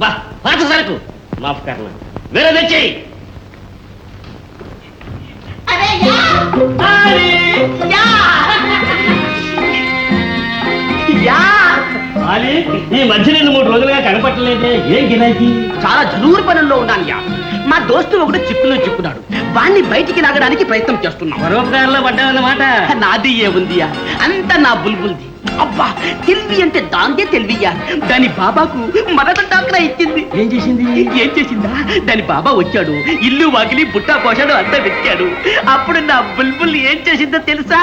బా పాత సరుకు. మాఫ్ కర్ణ వేరే తెచ్చేయి ఈ మధ్య నేను మూడు రోజులుగా కనపట్టలేదే. ఏం గిరాకీ? చాలా జరూరు పనుల్లో ఉన్నాను యా. మా దోస్తు ఒకడు చిక్కులో చిక్కున్నాడు. వాణ్ణి బయటికి లాగడానికి ప్రయత్నం చేస్తున్నాం పరోపకారంలో పడ్డావన్నమాట నాది ఏముందియా అంత నా బుల్బుల్ది. అబ్బా తెలివి అంటే దాందే తెలివియా దాని బాబాకు మరణ డాక్టర్ ఇచ్చింది ఏం చేసింది? ఏం చేసిందా? దాని బాబా వచ్చాడు. ఇల్లు వాకిలి బుట్టా పోషాడు అంతా వెతికాడు. అప్పుడు నా బుల్బుల్ ఏం చేసిందో తెలుసా?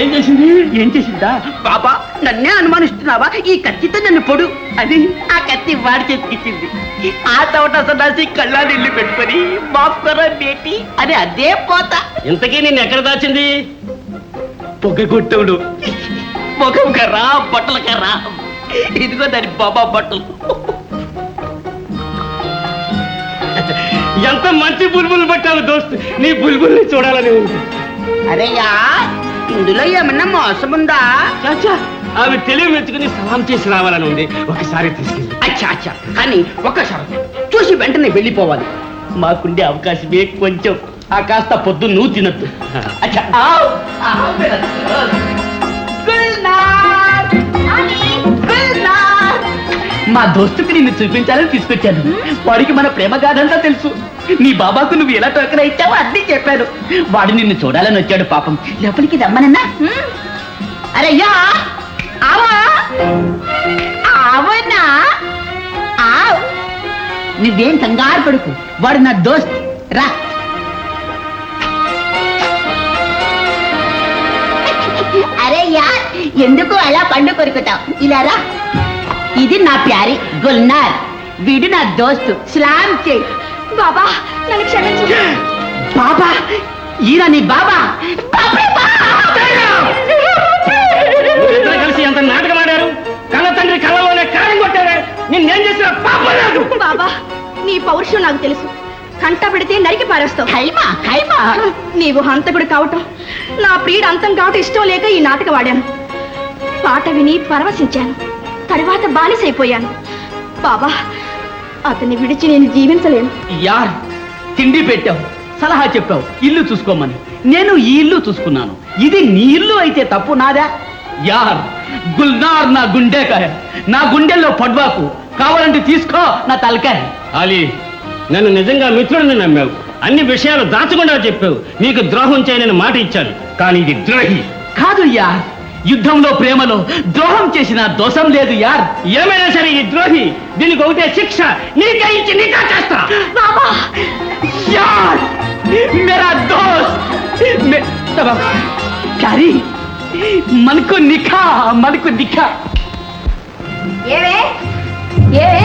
ఏం చేసింది? ఏం చేసిందా? బాబా నన్నే అనుమానిస్తున్నావా? ఈ కత్తితో నన్ను పొడు అని ఆ కత్తి వాడి చేతికిచ్చింది ఆ తోట సన్నాసి కళ్ళా నీళ్ళు పెట్టుకొని మాఫ్ కరా బేటి అని అదే పోత. ఇంతకీ నిన్ను ఎక్కడ దాచింది? పొగ కొట్టవుడు ముఖం కర్రా బట్టల కర్రా ఇదిగో దాని బాబా బట్టలు. ఎంత మంచి బుల్బుల్ పట్టావు దోస్త్. నీ బుల్బుల్ని చూడాలని ఉంది. అరేయా ఇందులో ఏమన్నా మోసం ఉందా చాచా ఆమె తెలివి మెచ్చుకుని సలాం చేసి రావాలని ఉంది. ఒకసారి తీసుకెళ్ళి. అచ్చా అచ్చా. కానీ షరతు. చూసి వెంటనే వెళ్ళిపోవాలి. మాకుండే అవకాశమే కొంచెం. ఆ కాస్త పొద్దు నువ్వు తినద్దు. అచ్చా మా దోస్తుకి నిన్ను చూపించాలని తీసుకొచ్చాను. వాడికి మన ప్రేమ గాథంతా తెలుసు. నీ బాబాకు నువ్వు ఎలా టోకన ఇచ్చావో అన్నీ చెప్పాను. వాడు నిన్ను చూడాలని వచ్చాడు పాపం. లోపలికి రమ్మనన్నా? అరే యా! ఆవా! ఆవనా ఆవ్! నువ్వేం కంగారు పడుకు. వాడు నా దోస్త్. రా. అరే యార్ ఎందుకు అలా పండు కొరుకుతావు? ఇలా రా. ఇది నా ప్యారి గుల్నార్. వీడు నా దోస్తు. స్లామ్ చేయి. బాబా నన్ను క్షమించు. బాబా ఈయన నీ బాబా. కలిసి ఎంత నాటకం ఆడారు? కళ్ళ తండ్రి కళ్ళలోనే కారం కొట్టారే. నిన్నేం చేసిన పాపం లేదు బాబా నీ పౌరుషం నాకు తెలుసు. కంట పెడితే నరికి పారేస్తావు. హైమా హైమా నీవు హంతకుడు కావటం. నా ప్రియుడు అంతం కావటం ఇష్టం లేక ఈ నాటకం ఆడాను. పాట విని పరవశించాను. తరువాత బానిసైపోయాను. బాబా అతన్ని విడిచి నేను జీవించలేను. యార్ తిండి పెట్టావు సలహా చెప్పావు ఇల్లు చూసుకోమని. నేను ఈ ఇల్లు చూసుకున్నాను. ఇది నీ ఇల్లు అయితే తప్పు నాదా? యార్ గుల్నార్ నా గుండెకాయ. నా గుండెల్లో పడ్వాకు. కావాలంటే తీసుకో నా తలకాయ. ఆలి నన్ను నిజంగా మిత్రుడిని నమ్మావు. అన్ని విషయాలు దాచకుండా చెప్పావు. నీకు ద్రోహం చేయనని మాట ఇచ్చాను. కానీ ఇది ద్రోహి. కాదు యార్ యుద్ధంలో ప్రేమలో ద్రోహం చేసిన దోషం లేదు యార్. ఏమైనా సరే ఈ ద్రోహి దీనికి ఒకటే శిక్ష. నీకే ఇచ్చి నీకా చేస్తా. యార్! మేరా దోస్త్ కరీ మనకు నిఖా! మనకు నిఖా! ఏవే? ఏవే?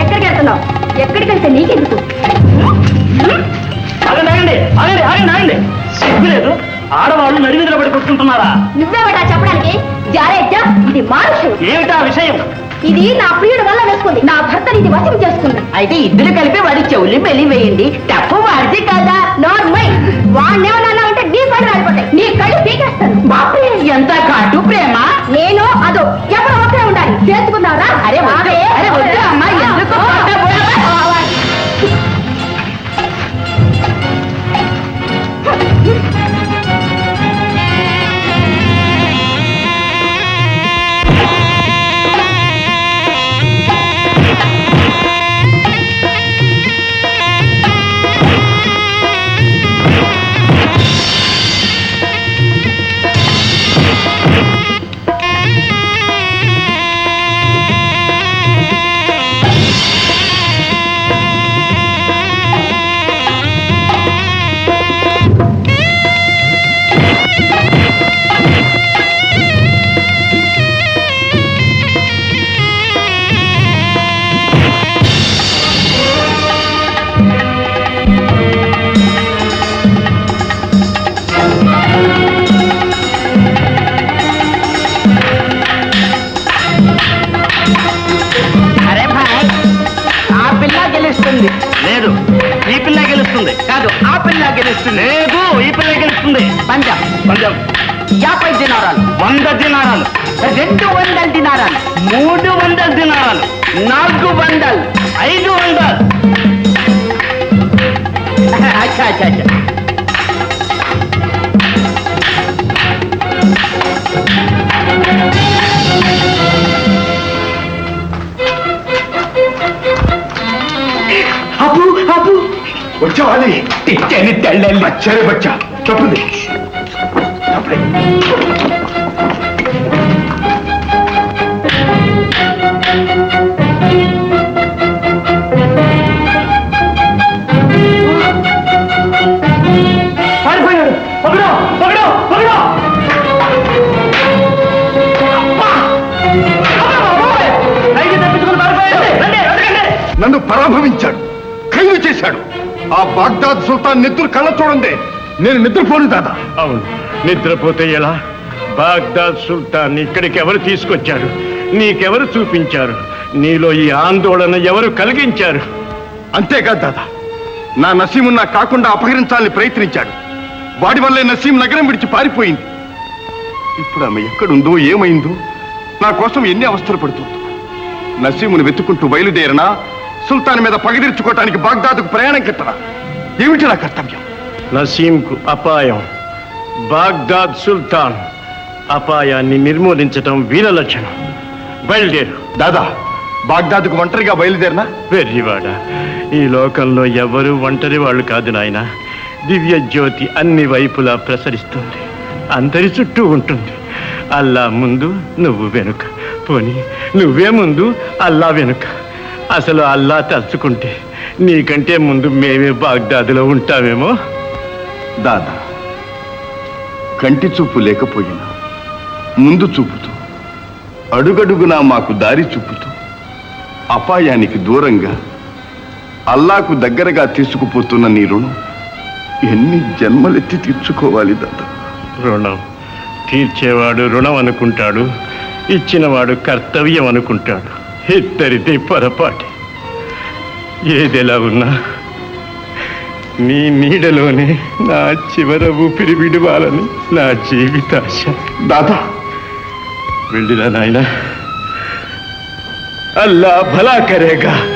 ఎక్కడికి వెళ్తున్నావు? ఎక్కడికి వెళ్తే నీకెందుకు? ఆగండి ఆగండి ఆగండి ఆగండి ఆగండి. సిగ్గులేదు ఆడవాళ్ళు నడిమిదిలో పడి కొట్టుకుంటున్నారా? నువ్వేవటా చెప్పడానికి? జారేజ్జా ఇది మానుషుడు ఏమిటా విషయం? ఇది నా ప్రియుడు వల్ల వేసుకుంది. నా భర్తని ఇది వశం చేసుకుంది. అయితే ఇద్దరు కలిపి వాడి చెవులు మెల్లి వేయండి. తప్పు వాడిది కదా? నార్మల్. వాడినేమన్నా ఉంటే నీ పని రాలిపోతాయి. నీ కళ్ళు పీకేస్తాను. బాపే ఎంత కాటు ప్రేమ? నేను అదో ఎవరు ఒకే ఉండాలి. చేసుకున్నారా గెలుస్తుంది. లేదు ఈ పిల్ల గెలుస్తుంది. కాదు ఆ పిల్ల గెలుస్తుంది. లేదు ఈ పిల్ల గెలుస్తుంది. పంజాబ్. పంజాబ్. యాభై దినారాలు. వంద దినారాలు. రెండు వందల దినారాలు. మూడు వందల దినారాలు. నాలుగు వందలు. ఐదు వందలు. అచ్చా అచ్చా అచ్చా. అబ్బు వచ్చావాలి ఇచ్చాను తెల్లండి అచ్చరే బచ్చా. పగడో నన్ను పరాభవించాడు. ఖైదు చేశాడు. ఆ బాగ్దాద్ సుల్తాన్ నెత్తురు కళ్ళ చూడండి. నేను నిద్రపోను దాదా. అవును. నిద్రపోతే ఎలా? బాగ్దాద్ సుల్తాన్ ఇక్కడికి ఎవరు తీసుకొచ్చారు? నీకెవరు చూపించారు? నీలో ఈ ఆందోళన ఎవరు కలిగించారు? అంతేకాదు దాదా. నా నసీము నా కాకుండా అపహరించాలని ప్రయత్నించాడు. వాడి వల్లే నసీం నగరం విడిచి పారిపోయింది. ఇప్పుడు ఆమె ఎక్కడుందో ఏమైందో నా కోసం ఎన్ని అవస్థలు పడుతుందో. నసీమును వెతుకుంటూ బయలుదేరినా సుల్తాన్ మీద పగదీర్చుకోవటానికి బాగ్దాదుకు ప్రయాణం కట్టరా. ఏమిటి నా కర్తవ్యం? నసీంకు అపాయం. బాగ్దాద్ సుల్తాన్ అపాయాన్ని నిర్మూలించటం వీర లక్షణం. బయలుదేరు. దాదా బాగ్దాదుకు ఒంటరిగా బయలుదేరినా? వెర్రివాడ ఈ లోకంలో ఎవరు ఒంటరి వాళ్ళు కాదు నాయన. దివ్య జ్యోతి అన్ని వైపులా ప్రసరిస్తుంది. అందరి చుట్టూ ఉంటుంది. అల్లా ముందు నువ్వు వెనుక. పోని నువ్వే ముందు అల్లా వెనుక. అసలు అల్లా తలుచుకుంటే నీకంటే ముందు మేమే బాగ్దాదులో ఉంటామేమో? దాదా కంటి చూపు లేకపోయినా ముందు చూపుతూ అడుగడుగునా మాకు దారి చూపుతూ అపాయానికి దూరంగా అల్లాకు దగ్గరగా తీసుకుపోతున్న నీ రుణం ఎన్ని జన్మలెత్తి తీర్చుకోవాలి దాదా? రుణం. తీర్చేవాడు రుణం అనుకుంటాడు ఇచ్చినవాడు కర్తవ్యం అనుకుంటాడు. ఇద్దరిది పొరపాటి. ఏదెలా ఉన్నా నీ నీడలోనే నా చివర ఊపిరి విడవాలని నా జీవితాశ. దాదా వెళ్ళిరా నాయన. అల్లా భలా కరేగా.